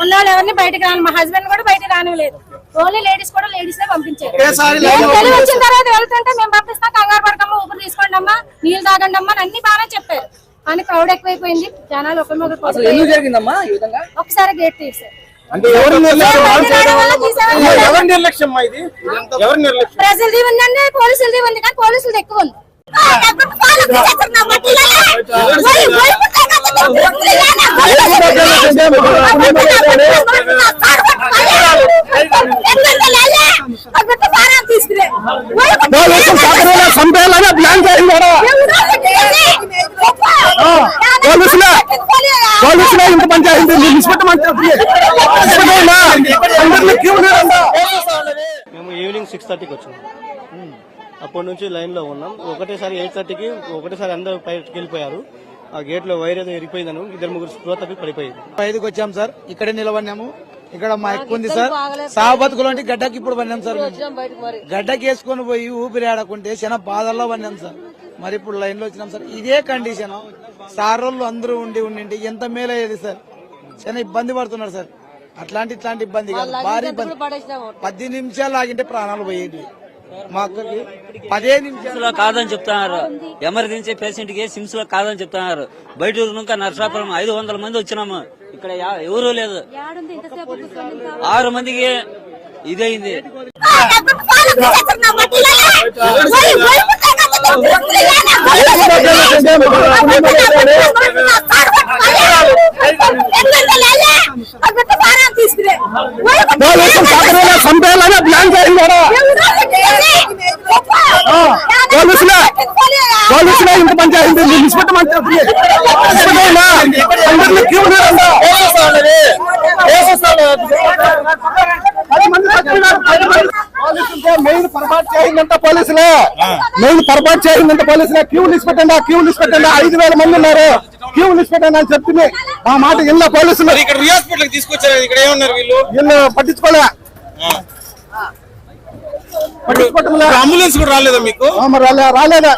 ఉన్న వాళ్ళు ఎవరిని బయటకు రాను మా హస్బెండ్ కూడా బయటకు రానివ్వలేదు. ఓన్లీ లేడీస్ కూడా లేడీస్ పంపించారు. లైన్ తెలివి వచ్చిన తర్వాత వెళ్తుంటే మేము పంపిస్తాం కంగారు పడకమ్మా ఊపిరి తీసుకోండి అమ్మా నీళ్ళు తాగండి అమ్మా అని అన్ని బాగానే చెప్పారు. కానీ క్రౌడ్ ఎక్కువైపోయింది. జనాలు విధంగా? ఒకసారి గేట్ తీసారు ప్రజలది ఉందండి పోలీసులది ఉంది కానీ పోలీసులది ఎక్కువ ఉంది. చంపేయాలని ప్లాన్ చేసింది పోలీసులే పోలీసులే ఇంత పని మేము ఈవినింగ్ సిక్స్ థర్టీకి వచ్చాము అప్పటి నుంచి లైన్లో ఉన్నాం. ఒకటేసారి ఎయిట్ థర్టీకి ఒకటేసారి అందరూ పైకి వెళ్ళిపోయారు. ఆ గేట్లో వైర్ ఏదో ఇరిగిపోయిందని ఇద్దరు ముగ్గురు స్పృహ తప్పి పడిపోయింది ఐదుకి వచ్చాం సార్. ఇక్కడే నిలబడినాము. ఇక్కడ మా ఎక్కువ ఉంది సార్. సాగు బతుకులు అంటే గడ్డకి ఇప్పుడు పడినాం సార్. గడ్డకి వేసుకొని పోయి ఊపిరి ఆడకుంటే చాలా బాధల్లో పడినాం సార్. మరి ఇప్పుడు లైన్లో వచ్చినాం సార్. ఇదే కండిషన్. సార్ వాళ్ళు అందరూ ఉండి ఉండి ఎంత మేలయ్యేది సార్? చాలా ఇబ్బంది పడుతున్నారు సార్. అట్లాంటి ఇట్లాంటి ఇబ్బంది కాదు. భారీ ఇబ్బంది. పది నిమిషాలు ఆగింటే ప్రాణాలు పోయేది మా అక్కకి పదే నిమిషాలు కాదని చెప్తున్నారు. ఎమర్జెన్సీ పేషెంట్కి సిమ్స్లో కాదని చెప్తున్నారు. బయట నర్సాపురం ఐదు వందల మంది వచ్చినాము. ఇక్కడ ఎవ- ఎవరూ లేదు. ఆరు మందికి ఇదైంది. చంపేయాలని ప్లాన్ చేసింది పోలీసులే పోలీసులే ఇంత పని చేసింది మీరు ఇన్స్పెక్టర్ అందరినీ క్యూ లేదంట. పది మంది చచ్చిపోయినారు, పది మంది. పోలీసులతో మెయిన్ పొరపాటు చేసిందంట పోలీసులే మెయిన్ పొరపాటు పోలీసులే క్యూ లిస్ట్ పెట్టండి క్యూ లిస్ట్ పెట్టండి ఐదు వేల మంది ఉన్నారు క్యూ లిస్ట్ పెట్టండి అని చెప్తుంది ఆ మాట ఇళ్ళ పోలీసులు ఇక్కడ హాస్పిటల్ తీసుకొచ్చారు ఇక్కడ ఏమన్నారు వీళ్ళు వీళ్ళు పట్టించుకోలే. అంబులెన్స్ కూడా రాలేదా మీకు ఆ, మరి రాలే- రాలేదా